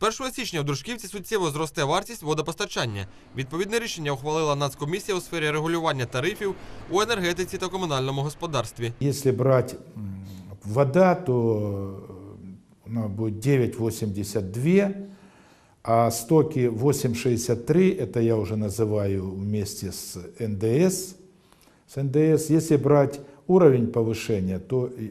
1 січня в Дружківці суттєво зросте вартість водопостачання. Відповідне рішення ухвалила Нацкомісія у сфері регулювання тарифів у енергетиці та комунальному господарстві. Если брать м, вода, то э, она будет 9,82, а стоки 8,63, это я уже называю вместе с НДС. С НДС, если брать уровень повышения, то э,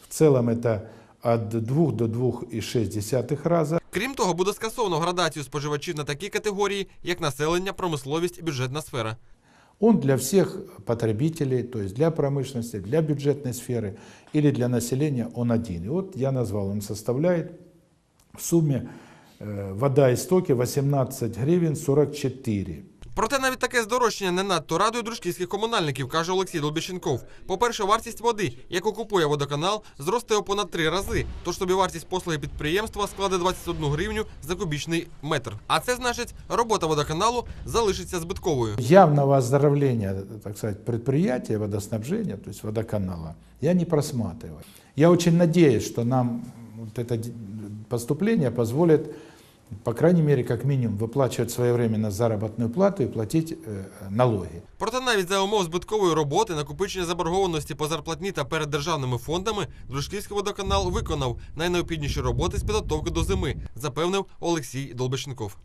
в целом это от 2 до 2,6 раза. Крім того, буде скасовано градацію споживачів на такі категорії, як населення, промисловість і бюджетна сфера. Он для всех потребителей, то есть для промышленности, для бюджетной сферы или для населения, он один. И вот я назвал, он составляет в сумме э, вода и стоки 18 гривен 44. Проте навіть таке здорожчання не надто радує дружківських комунальників, каже Олексій Долбіщенков. По-перше, вартість води, яку купує водоканал, зросте у понад три рази. Тож собівартість послуги підприємства складе 21 гривню за кубічний метр. А це значить, робота водоканалу залишиться збитковою. Явного оздоровления, так сказать, предприятия водоснабжения, то есть водоканала, я не просматриваю. Я очень надеюсь, что нам вот это поступление позволит, по крайней мере, как минимум, виплачувати своєвременно заробітну плату і платить э, налоги. Проте навіть за умов збиткової роботи, накопичення заборгованості по зарплатні та перед державними фондами, Дружківський водоканал виконав найнеобхідніші роботи з підготовки до зими, запевнив Олексій Долбещенков.